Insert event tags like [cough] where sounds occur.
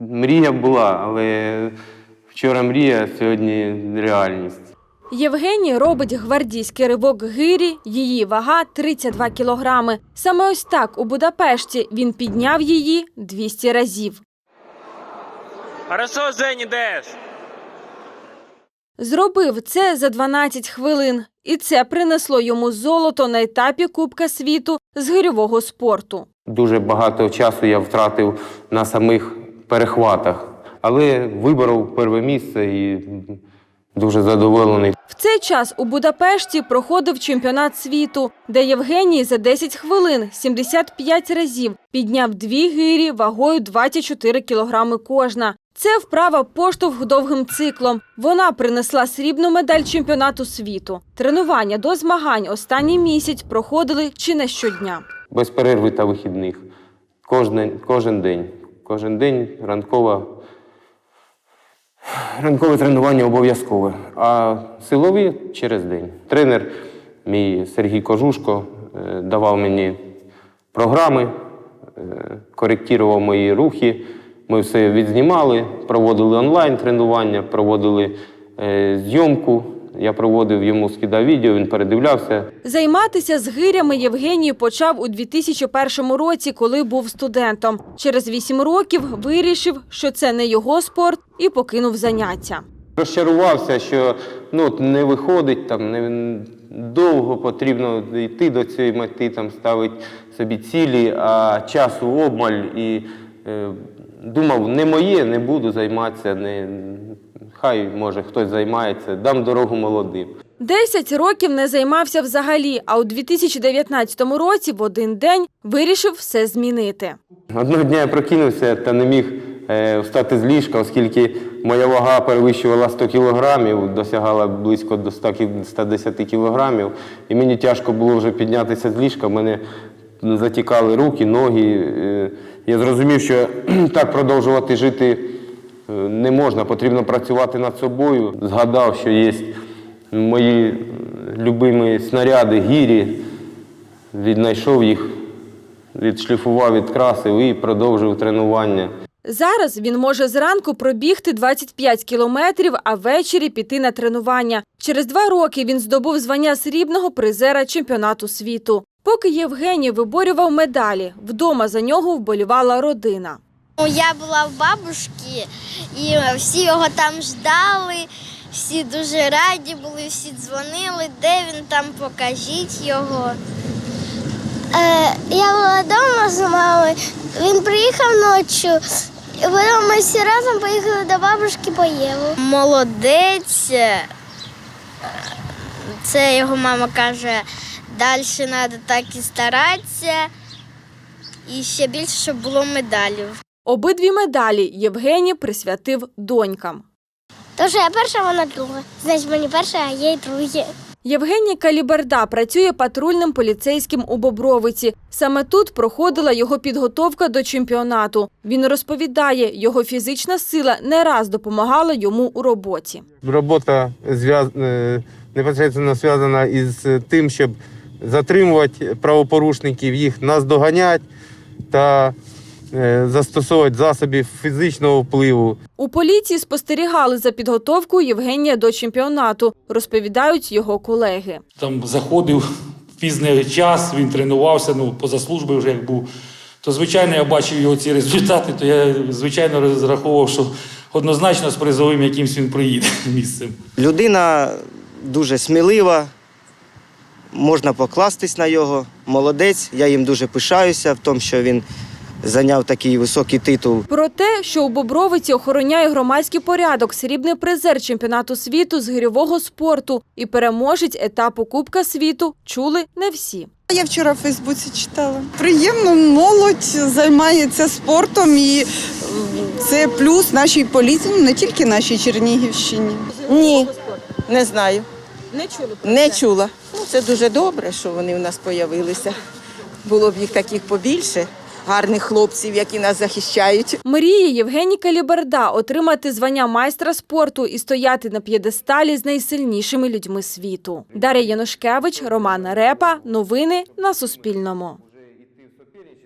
Мрія була, але вчора мрія, сьогодні реальність. Євгеній робить гвардійський ривок гирі, її вага 32 кілограми. Саме ось так у Будапешті він підняв її 200 разів. Хорошо, Жень, ідеш. Зробив це за 12 хвилин, і це принесло йому золото на етапі Кубка світу з гирьового спорту. Дуже багато часу я втратив на самих перехватах, але виборов перше місце і дуже задоволений. В цей час у Будапешті проходив чемпіонат світу, де Євгеній за 10 хвилин 75 разів підняв дві гирі вагою 24 кілограми кожна. Це вправа поштовх довгим циклом. Вона принесла срібну медаль чемпіонату світу. Тренування до змагань останній місяць проходили чи не щодня. Без перерви та вихідних. Кожен, кожен день. Кожен день ранкова, ранкове тренування обов'язкове, а силові через день. Тренер мій Сергій Кожушко е, давав мені програми, е, коректував мої рухи. Ми все відзнімали, проводили онлайн тренування, проводили е, зйомку. Я проводив йому скидав відео, він передивлявся. Займатися з гирями Євгеній почав у 2001 році, коли був студентом. Через вісім років вирішив, що це не його спорт, і покинув заняття. Розчарувався, що ну, не виходить, там, не, довго потрібно йти до цієї мети, там, ставити собі цілі, а часу обмаль. І е, думав, не моє, не буду займатися, не, хай може хтось займається, дам дорогу молодим. Десять років не займався взагалі, а у 2019 році в один день вирішив все змінити. Одного дня я прокинувся та не міг е, встати з ліжка, оскільки моя вага перевищувала 100 кілограмів, досягала близько до 100 кі- 110 кілограмів. І мені тяжко було вже піднятися з ліжка. Мене затікали руки, ноги. Е, Я зрозумів, що [clears throat] так продовжувати жити не можна, потрібно працювати над собою. Згадав, що є мої е, любимі снаряди, гірі, віднайшов їх, відшліфував, відкрасив і продовжив тренування. Зараз він може зранку пробігти 25 кілометрів, а ввечері піти на тренування. Через два роки він здобув звання срібного призера чемпіонату світу. Поки Євгеній виборював медалі, вдома за нього вболівала родина. Ну, Я була в бабушки, і всі його там ждали, всі дуже раді були, всі дзвонили, де він там, покажіть його. Е, я була вдома з мамою, він приїхав ночі, потім ми всі разом поїхали до бабушки по Єву. Молодець. Це його мама каже, далі треба так і старатися, і ще більше, щоб було медалів. Обидві медалі Євгеній присвятив донькам. Тож я перша, вона друга. Значить, мені перша, а їй друге. Євгеній Каліберда працює патрульним поліцейським у Бобровиці. Саме тут проходила його підготовка до чемпіонату. Він розповідає, його фізична сила не раз допомагала йому у роботі. Робота зв'яз... е, непосередньо зв'язана із тим, щоб затримувати правопорушників, їх наздоганяти та застосовувати засобів фізичного впливу. У поліції спостерігали за підготовкою Євгенія до чемпіонату, розповідають його колеги. там заходив пізний час, він тренувався, ну, поза службою вже як був. То, звичайно, я бачив його ці результати, то я, звичайно, розраховував, що однозначно з призовим якимсь він приїде [laughs] місцем. Людина дуже смілива, можна покластись на його. Молодець, я їм дуже пишаюся в тому, що він зайняв такий високий титул. Про те, що у Бобровиці охороняє громадський порядок, срібний призер чемпіонату світу з гирьового спорту і переможець етапу Кубка світу, чули не всі. Я вчора в Фейсбуці читала. Приємно, молодь займається спортом, і е, це плюс нашій поліції, не тільки нашій Чернігівщині. Ні, не знаю. Не чули Не чула. Ну, це дуже добре, що вони в нас з'явилися. Було б їх таких побільше, гарних хлопців, які нас захищають. Мріє Євгеніка Ліберда отримати звання майстра спорту і стояти на п'єдесталі з найсильнішими людьми світу. Дар'я Янушкевич, Роман Репа. Новини на Суспільному.